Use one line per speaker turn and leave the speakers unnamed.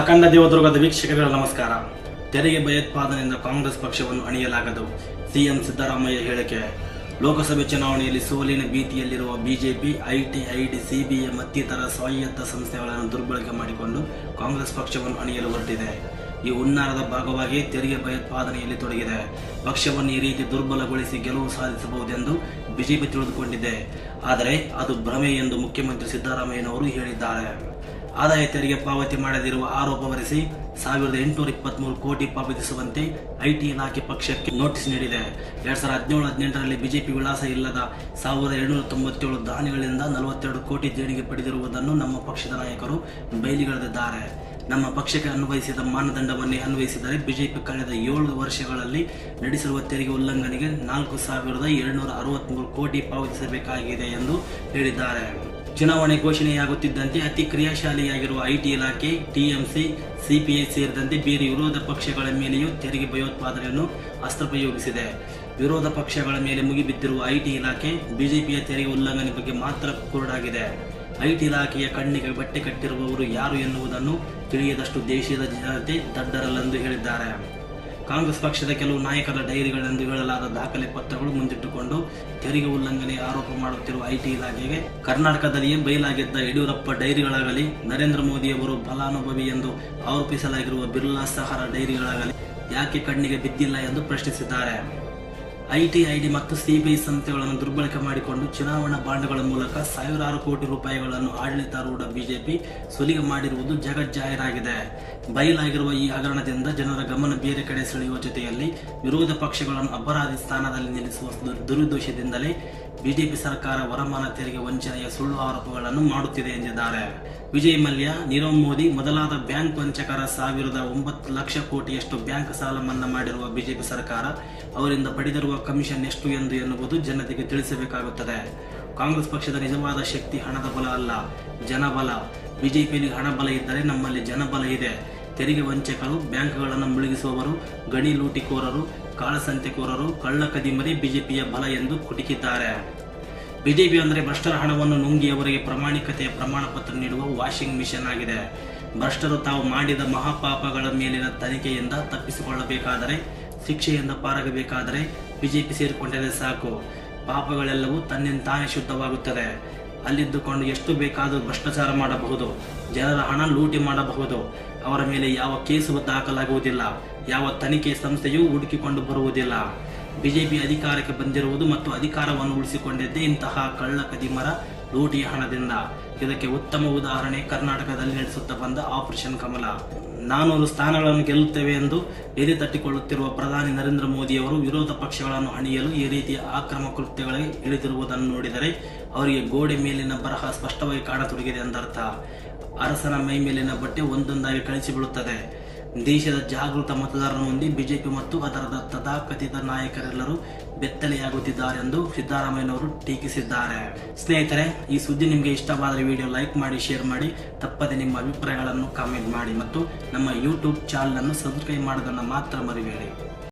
ಅಖಂಡ ದೇವದುರ್ಗದ ವೀಕ್ಷಕರ ನಮಸ್ಕಾರ. ತೆರಿಗೆ ಭಯೋತ್ಪಾದನೆಯಿಂದ ಕಾಂಗ್ರೆಸ್ ಪಕ್ಷವನ್ನು ಅಣಿಯಲಾಗದು. ಸಿಎಂ ಸಿದ್ದರಾಮಯ್ಯ ಹೇಳಿಕೆ, ಲೋಕಸಭೆ ಚುನಾವಣೆಯಲ್ಲಿ ಸೋಲಿನ ಭೀತಿಯಲ್ಲಿರುವ ಬಿಜೆಪಿ, ಐಟಿ, ಐಡಿ ಸಿಬಿಐ ಮತ್ತಿತರ ಸ್ವಾಯತ್ತ ಸಂಸ್ಥೆಗಳನ್ನು ದುರ್ಬಳಕೆ ಮಾಡಿಕೊಂಡು ಕಾಂಗ್ರೆಸ್ ಪಕ್ಷವನ್ನು ಅಣಿಯಲು ಹೊರಟಿದೆ. ಈ ಹುನ್ನಾರದ ಭಾಗವಾಗಿ ತೆರಿಗೆ ಭಯೋತ್ಪಾದನೆಯಲ್ಲಿ ತೊಡಗಿದೆ. ಪಕ್ಷವನ್ನು ಈ ರೀತಿ ದುರ್ಬಲಗೊಳಿಸಿ ಗೆಲುವು ಸಾಧಿಸಬಹುದೆಂದು ಬಿಜೆಪಿ ತಿಳಿದುಕೊಂಡಿದೆ. ಆದರೆ ಅದು ಭ್ರಮೆ ಎಂದು ಮುಖ್ಯಮಂತ್ರಿ ಸಿದ್ದರಾಮಯ್ಯನವರು ಹೇಳಿದ್ದಾರೆ. ಆದಾಯ ತೆರಿಗೆ ಪಾವತಿ ಮಾಡದಿರುವ ಆರೋಪ ಹೊರಿಸಿ ಸಾವಿರದ ಎಂಟುನೂರ ಇಪ್ಪತ್ಮೂರು ಕೋಟಿ ಪಾವತಿಸುವಂತೆ ಐಟಿ ಇಲಾಖೆ ಪಕ್ಷಕ್ಕೆ ನೋಟಿಸ್ ನೀಡಿದೆ. ಎರಡ್ ಸಾವಿರದ ಹದಿನೇಳು, ಹದಿನೆಂಟರಲ್ಲಿ ಬಿಜೆಪಿ ವಿಳಾಸ ಇಲ್ಲದ ಸಾವಿರದ ಏಳುನೂರ ತೊಂಬತ್ತೇಳು ದಾನಿಗಳಿಂದ ನಲವತ್ತೆರಡು ಕೋಟಿ ದೇಣಿಗೆ ಪಡೆದಿರುವುದನ್ನು ನಮ್ಮ ಪಕ್ಷದ ನಾಯಕರು ಬಯಲಿಗೆಳೆದಿದ್ದಾರೆ ನಮ್ಮ ಪಕ್ಷಕ್ಕೆ ಅನ್ವಯಿಸಿದ ಮಾನದಂಡವನ್ನೇ ಅನ್ವಯಿಸಿದರೆ ಬಿಜೆಪಿ ಕಳೆದ ಏಳು ವರ್ಷಗಳಲ್ಲಿ ನಡೆಸಿರುವ ತೆರಿಗೆ ಉಲ್ಲಂಘನೆಗೆ ನಾಲ್ಕು ಸಾವಿರದ ಏಳುನೂರ ಅರವತ್ಮೂರು ಕೋಟಿ ಪಾವತಿಸಬೇಕಾಗಿದೆ ಎಂದು ಹೇಳಿದ್ದಾರೆ. ಚುನಾವಣೆ ಘೋಷಣೆಯಾಗುತ್ತಿದ್ದಂತೆ ಅತಿ ಕ್ರಿಯಾಶಾಲಿಯಾಗಿರುವ ಐಟಿ ಇಲಾಖೆ, ಟಿಎಂಸಿ, ಸಿಪಿಐ ಸೇರಿದಂತೆ ಬೇರೆ ವಿರೋಧ ಪಕ್ಷಗಳ ಮೇಲೆಯೂ ತೆರಿಗೆ ಭಯೋತ್ಪಾದನೆಯನ್ನು ಅಸ್ತ್ರಪ್ರಯೋಗಿಸಿದೆ. ವಿರೋಧ ಪಕ್ಷಗಳ ಮೇಲೆ ಮುಗಿಬಿದ್ದಿರುವ ಐಟಿ ಇಲಾಖೆ, ಬಿಜೆಪಿಯ ತೆರಿಗೆ ಉಲ್ಲಂಘನೆ ಬಗ್ಗೆ ಮಾತ್ರ ಕುರುಡಾಗಿದೆ. ಐಟಿ ಇಲಾಖೆಯ ಕಣ್ಣಿಗೆ ಬಟ್ಟೆ ಕಟ್ಟಿರುವವರು ಯಾರು ಎನ್ನುವುದನ್ನು ತಿಳಿಯದಷ್ಟು ದೇಶದ ಜನತೆ ದಡ್ಡರಲ್ಲೆಂದು ಹೇಳಿದ್ದಾರೆ. ಕಾಂಗ್ರೆಸ್ ಪಕ್ಷದ ಕೆಲವು ನಾಯಕರ ಡೈರಿಗಳೆಂದು ಹೇಳಲಾದ ದಾಖಲೆ ಪತ್ರಗಳು ಮುಂದಿಟ್ಟುಕೊಂಡು ತೆರಿಗೆ ಉಲ್ಲಂಘನೆ ಆರೋಪ ಮಾಡುತ್ತಿರುವ ಐಟಿ ಇಲಾಖೆಗೆ ಕರ್ನಾಟಕದಲ್ಲಿಯೇ ಬಯಲಾಗಿದ್ದ ಯಡಿಯೂರಪ್ಪ ಡೈರಿಗಳಾಗಲಿ, ನರೇಂದ್ರ ಮೋದಿಯವರು ಫಲಾನುಭವಿ ಎಂದು ಆರೋಪಿಸಲಾಗಿರುವ ಬಿರ್ಲಾ ಸಹರ ಡೈರಿಗಳಾಗಲಿ ಯಾಕೆ ಕಣ್ಣಿಗೆ ಬಿದ್ದಿಲ್ಲ ಎಂದು ಪ್ರಶ್ನಿಸಿದ್ದಾರೆ. ಐಟಿ, ಐಡಿ ಮತ್ತು ಸಿಬಿಐ ಸಂಸ್ಥೆಗಳನ್ನು ದುರ್ಬಳಕೆ ಮಾಡಿಕೊಂಡು ಚುನಾವಣಾ ಬಾಂಡ್ಗಳ ಮೂಲಕ ಸಾವಿರಾರು ಕೋಟಿ ರೂಪಾಯಿಗಳನ್ನು ಆಡಳಿತಾರೂಢ ಬಿಜೆಪಿ ಸುಲಿಗೆ ಮಾಡಿರುವುದು ಜಗಜ್ಜಾಹೀರಾಗಿದೆ. ಬಯಲಾಗಿರುವ ಈ ಹಗರಣದಿಂದ ಜನರ ಗಮನ ಬೇರೆ ಕಡೆ ಸೆಳೆಯುವ ಜೊತೆಯಲ್ಲಿ ವಿರೋಧ ಪಕ್ಷಗಳನ್ನು ಅಪರಾಧಿ ಸ್ಥಾನದಲ್ಲಿ ನಿಲ್ಲಿಸುವ ದುರುದ್ದೇಶದಿಂದಲೇ ಬಿಜೆಪಿ ಸರ್ಕಾರ ವರಮಾನ ತೆರಿಗೆ ವಂಚನೆಯ ಸುಳ್ಳು ಆರೋಪಗಳನ್ನು ಮಾಡುತ್ತಿದೆ ಎಂದಿದ್ದಾರೆ. ವಿಜಯ್ ಮಲ್ಯ, ನೀರವ್ ಮೋದಿ ಮೊದಲಾದ ಬ್ಯಾಂಕ್ ವಂಚಕರ ಸಾವಿರದ ಒಂಬತ್ತು ಲಕ್ಷ ಕೋಟಿಯಷ್ಟು ಬ್ಯಾಂಕ್ ಸಾಲ ಮನ್ನಾ ಮಾಡಿರುವ ಬಿಜೆಪಿ ಸರ್ಕಾರ ಅವರಿಂದ ಪಡೆದಿರುವ ಕಮಿಷನ್ ಎಷ್ಟು ಎಂದು ಎನ್ನುವುದು ಜನತೆಗೆ ತಿಳಿಸಬೇಕಾಗುತ್ತದೆ. ಕಾಂಗ್ರೆಸ್ ಪಕ್ಷದ ನಿಜವಾದ ಶಕ್ತಿ ಹಣದ ಬಲ ಅಲ್ಲ, ಜನಬಲ. ಬಿಜೆಪಿಯಲ್ಲಿ ಹಣ ಬಲ ಇದ್ದರೆ ನಮ್ಮಲ್ಲಿ ಜನಬಲ ಇದೆ. ತೆರಿಗೆ ವಂಚಕರು, ಬ್ಯಾಂಕ್ಗಳನ್ನು ಮುಳುಗಿಸುವವರು, ಗಣಿ ಲೂಟಿಕೋರರು ಕಾಳಸಂತೆಕೋರರು ಕಳ್ಳ ಕದಿಮರಿ ಬಿಜೆಪಿಯ ಬಲ ಎಂದು ಕುಟುಕಿದ್ದಾರೆ. ಬಿಜೆಪಿ ಅಂದರೆ ಭ್ರಷ್ಟರ ಹಣವನ್ನು ನುಂಗಿ ಅವರಿಗೆ ಪ್ರಾಮಾಣಿಕತೆಯ ಪ್ರಮಾಣ ಪತ್ರ ನೀಡುವ ವಾಷಿಂಗ್ ಮಿಷನ್ ಆಗಿದೆ. ಭ್ರಷ್ಟರು ತಾವು ಮಾಡಿದ ಮಹಾಪಾಪಗಳ ಮೇಲಿನ ತನಿಖೆಯಿಂದ ತಪ್ಪಿಸಿಕೊಳ್ಳಬೇಕಾದರೆ, ಶಿಕ್ಷೆಯಿಂದ ಪಾರಾಗಬೇಕಾದರೆ ಬಿಜೆಪಿ ಸೇರಿಕೊಂಡರೆ ಸಾಕು. ಪಾಪಗಳೆಲ್ಲವೂ ತನ್ನಿಂದ ತಾನೇ ಶುದ್ಧವಾಗುತ್ತದೆ. ಅಲ್ಲಿದ್ದುಕೊಂಡು ಎಷ್ಟು ಬೇಕಾದರೂ ಭ್ರಷ್ಟಾಚಾರ ಮಾಡಬಹುದು. ಜನರ ಹಣ ಲೂಟಿ ಮಾಡಬಹುದು. ಅವರ ಮೇಲೆ ಯಾವ ಕೇಸು ದಾಖಲಾಗುವುದಿಲ್ಲ. ಯಾವ ತನಿಖೆ ಸಂಸ್ಥೆಯೂ ಹುಡುಕಿಕೊಂಡು ಬರುವುದಿಲ್ಲ. ಬಿಜೆಪಿ ಅಧಿಕಾರಕ್ಕೆ ಬಂದಿರುವುದು ಮತ್ತು ಅಧಿಕಾರವನ್ನು ಉಳಿಸಿಕೊಂಡಿದ್ದೇ ಇಂತಹ ಕಳ್ಳ ಕದಿಮರ ಲೂಟಿಯ ಹಣದಿಂದ. ಇದಕ್ಕೆ ಉತ್ತಮ ಉದಾಹರಣೆ ಕರ್ನಾಟಕದಲ್ಲಿ ನಡೆಸುತ್ತಾ ಬಂದ ಆಪರೇಷನ್ ಕಮಲ. ನಾನೂರು ಸ್ಥಾನಗಳನ್ನು ಗೆಲ್ಲುತ್ತೇವೆ ಎಂದು ಎದೆ ತಟ್ಟಿಕೊಳ್ಳುತ್ತಿರುವ ಪ್ರಧಾನಿ ನರೇಂದ್ರ ಮೋದಿಯವರು ವಿರೋಧ ಪಕ್ಷಗಳನ್ನು ಹಣಿಯಲು ಈ ರೀತಿಯ ಆಕ್ರಮ ಕೃತ್ಯಗಳಿಗೆ ಇಳಿದಿರುವುದನ್ನು ನೋಡಿದರೆ ಅವರಿಗೆ ಗೋಡೆ ಮೇಲಿನ ಬರಹ ಸ್ಪಷ್ಟವಾಗಿ ಕಾಣತೊಡಗಿದೆ ಎಂದರ್ಥ. ಅರಸನ ಮೈ ಮೇಲಿನ ಬಟ್ಟೆ ಒಂದೊಂದಾಗಿ ಕಳಿಸಿಬಿಡುತ್ತದೆ ದೇಶದ ಜಾಗೃತ ಮತದಾರರ ಮುಂದೆ ಬಿಜೆಪಿ ಮತ್ತು ಅದರ ತಥಾಕಥಿತ ನಾಯಕರೆಲ್ಲರೂ ಬೆತ್ತಲೆಯಾಗುತ್ತಿದ್ದಾರೆ ಎಂದು ಸಿದ್ದರಾಮಯ್ಯನವರು ಟೀಕಿಸಿದ್ದಾರೆ. ಸ್ನೇಹಿತರೆ, ಈ ಸುದ್ದಿ ನಿಮಗೆ ಇಷ್ಟವಾದರೆ ವಿಡಿಯೋ ಲೈಕ್ ಮಾಡಿ, ಶೇರ್ ಮಾಡಿ, ತಪ್ಪದೆ ನಿಮ್ಮ ಅಭಿಪ್ರಾಯಗಳನ್ನು ಕಾಮೆಂಟ್ ಮಾಡಿ ಮತ್ತು ನಮ್ಮ ಯೂಟ್ಯೂಬ್ ಚಾನಲನ್ನು ಸಬ್ಸ್ಕ್ರೈಬ್ ಮಾಡೋದನ್ನು ಮಾತ್ರ ಮರಿಬೇಡಿ.